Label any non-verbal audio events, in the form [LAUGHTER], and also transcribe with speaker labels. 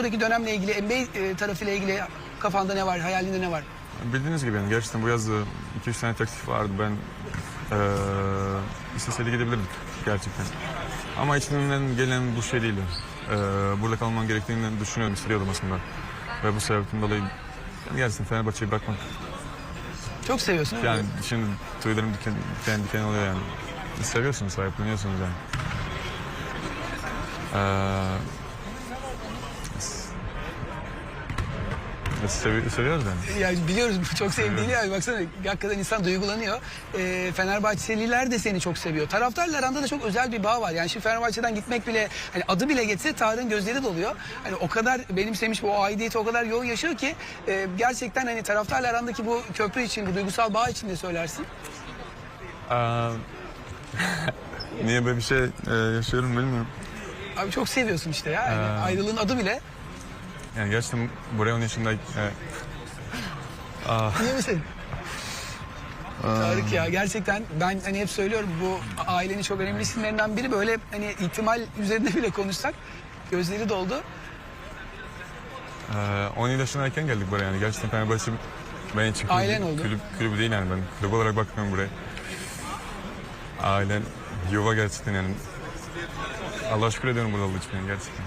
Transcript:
Speaker 1: Buradaki dönemle ilgili, NBA e, tarafıyla ilgili kafanda ne var, hayalinde ne var?
Speaker 2: Bildiğiniz gibi yani gerçekten bu yaz 2-3 tane teklif vardı. Ben eee isteseydi gidebilirdik gerçekten. Ama içimden gelen bu şey değildi. Eee burada kalmam gerektiğini düşünüyorum, istiyordum aslında. Ve bu sebepten dolayı yani gerçekten Fenerbahçe'yi bırakmak.
Speaker 1: Çok seviyorsun değil mi?
Speaker 2: Yani şimdi tüylerim diken diken, diken oluyor yani. Seviyorsunuz, sahipleniyorsunuz yani. Eee sevi- seviyoruz yani.
Speaker 1: Yani biliyoruz [LAUGHS] çok sevdiğini yani baksana hakikaten insan duygulanıyor. Ee, Fenerbahçeliler de seni çok seviyor. Taraftarla aranda da çok özel bir bağ var. Yani şimdi Fenerbahçe'den gitmek bile hani adı bile geçse Tarık'ın gözleri doluyor. Hani o kadar benimsemiş bu aidiyeti o kadar yoğun yaşıyor ki e, gerçekten hani taraftarla arandaki bu köprü için, bu duygusal bağ için de söylersin.
Speaker 2: Aa, [LAUGHS] niye böyle bir şey e, yaşıyorum bilmiyorum.
Speaker 1: Abi çok seviyorsun işte ya. Yani ayrılığın adı bile.
Speaker 2: Yani gerçekten buraya 10 yaşında e,
Speaker 1: İyi misin? Tarık ya gerçekten ben hani hep söylüyorum bu ailenin çok önemli isimlerinden biri böyle hani ihtimal üzerinde bile konuşsak gözleri doldu.
Speaker 2: e, 17 yaşındayken geldik buraya yani. Gerçekten Fenerbahçe benim için kulübü,
Speaker 1: Ailen oldu.
Speaker 2: Kulüp, kulübü değil yani ben kulüp olarak bakmıyorum buraya. Ailen, yuva gerçekten yani. Allah şükür ediyorum burada olduğu için yani gerçekten.